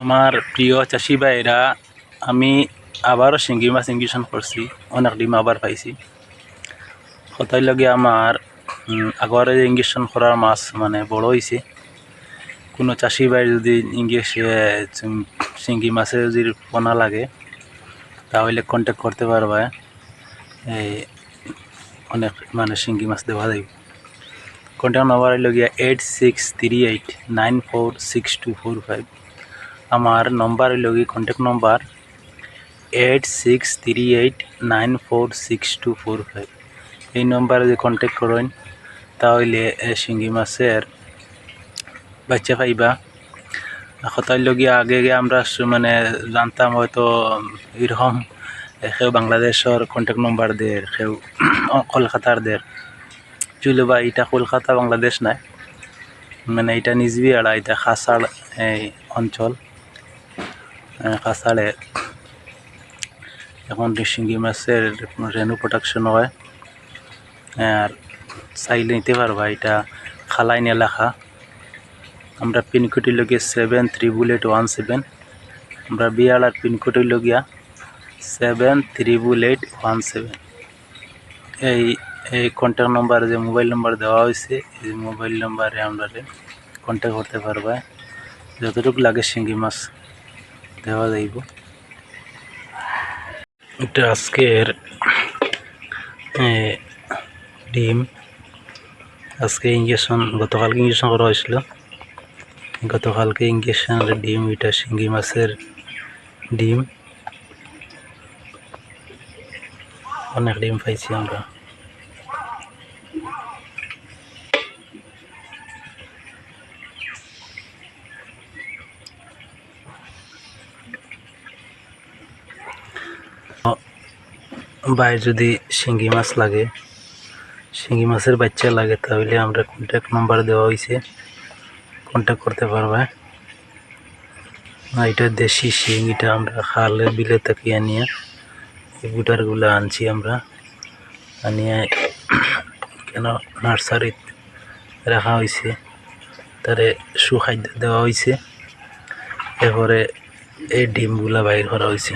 আমার প্রিয় চাষি ভাইরা আমি আবারও শিঙ্গি মাছ ইঞ্জেকশন করছি, অনেক ডিম আবার পাইছি। কোথায় লগে আমার আগরে ইঞ্জেকশন করার মাছ মানে বড় হয়েছে কোনো চাষি ভাই যদি ইঞ্জেকশন শিঙ্গি মাছে যদি পোনা লাগে, তাহলে কন্ট্যাক্ট করতে পারবে। এই অনেক মানে শিঙ্গি মাছ দেওয়া যাবে কন্ট্যাক্ট নাম্বার হইল গিয়া eight six three eight nine four six two four five আমার নম্বর গিয়ে contact number eight six three eight nine four six two four five এই নম্বরে যদি কন্ট্যাক্ট করেন, তাহলে শিঙ্গি মাছের বাচ্চা পাইবা। কথার লগিয়া আগে আগে আমরা মানে জানতাম হয়তো এরকম কেউ বাংলাদেশের কন্ট্যাক্ট নম্বর দের কেউ কলকাতার দের চুলো বা এটা কলকাতা বাংলাদেশ নাই। মানে এটা নিজবি আড়া এটা খাসাড় এই অঞ্চল। আহ, খাসাড়ে এখন শিঙ্গি মাছের রেনু প্রোডাকশন হয় আর চাইলে নিতে পারবা এটা খালাইন এলাকা আমরা পিনকোডের লগিয়ে seven triple eight one seven আমরা বিয়ালার পিনকোডের লগিয়া seven triple eight one seven এই এই কন্ট্যাক্ট নম্বর যে মোবাইল নম্বর দেওয়া হয়েছে এই মোবাইল নম্বরে আমরা কন্ট্যাক্ট করতে পারবা। যতটুকু লাগে শিঙ্গি মাছ। দেওয়া যাইব। এটা আজকের ডিম। আজকে ইঞ্জেকশন গতকালকে ইঞ্জেকশন করা হয়েছিল। গতকালকে ইঞ্জেকশনের ডিম, এটা শিঙ্গি মাছের ডিম। অনেক ডিম পাইছি আমরা। বাইরে যদি শিঙ্গি মাছ লাগে শিঙ্গি মাছের বাচ্চা লাগে, তাহলে আমরা কন্ট্যাক্ট নাম্বার দেওয়া হয়েছে কন্ট্যাক্ট করতে পারবে। এটা দেশি শিং, এটা আমরা খালে বিলে থেকে আনিয়ে, এই বুটারগুলো আনছি আমরা। আনিয়ে কেন নার্সারিত রাখা হয়েছে তারে সুখাদ্য দেওয়া হয়েছে এরপরে এই ডিমগুলা বাইর করা হয়েছে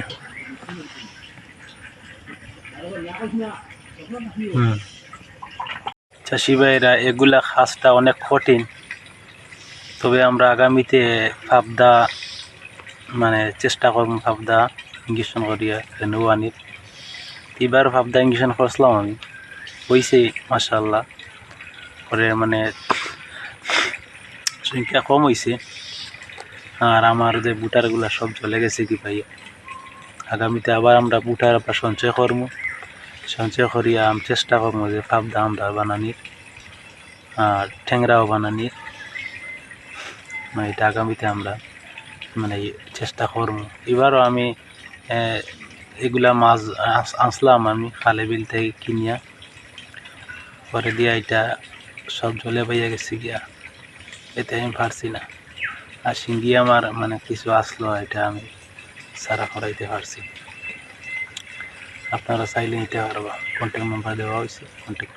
চাষি ভাইরা এগুলা খাসটা অনেক কঠিন। তবে আমরা আগামীতে পাবদা মানে চেষ্টা করব পাবদা ইঞ্জেকশন করিয়া রেনু এবার পাবদা ইঞ্জেকশন করছিলাম আমি। হয়েছে মাসাল্লাহ করে মানে সংখ্যা কম হয়েছে আর আমার যে বুটারগুলা সব চলে গেছে কি ভাই আগামীতে আবার আমরা বুটার আবার সঞ্চয় করব। সঞ্চয় করিয়া আমি চেষ্টা করব যে পাবদা আমরা বানানির আর ঠ্যাংরাও বানানির মানে এটা আগামীতে আমরা মানে চেষ্টা করব এবারও আমি এগুলা মাছ আস- আনছিলাম আমি, খালে বিল থেকে কিনিয়া। পরে দিয়া এটা সব জলে পাইয়া গেছি গিয়া। এতে আমি পারছি না। আর সিঙ্গি আমার মানে কিছু আসলো এটা আমি সারা করাইতে পারছি। আপনারা চাইলে নিতে পারবা কন্ট্যাক্ট নাম্বার দেওয়া হয়েছে কন্ট্যাক্ট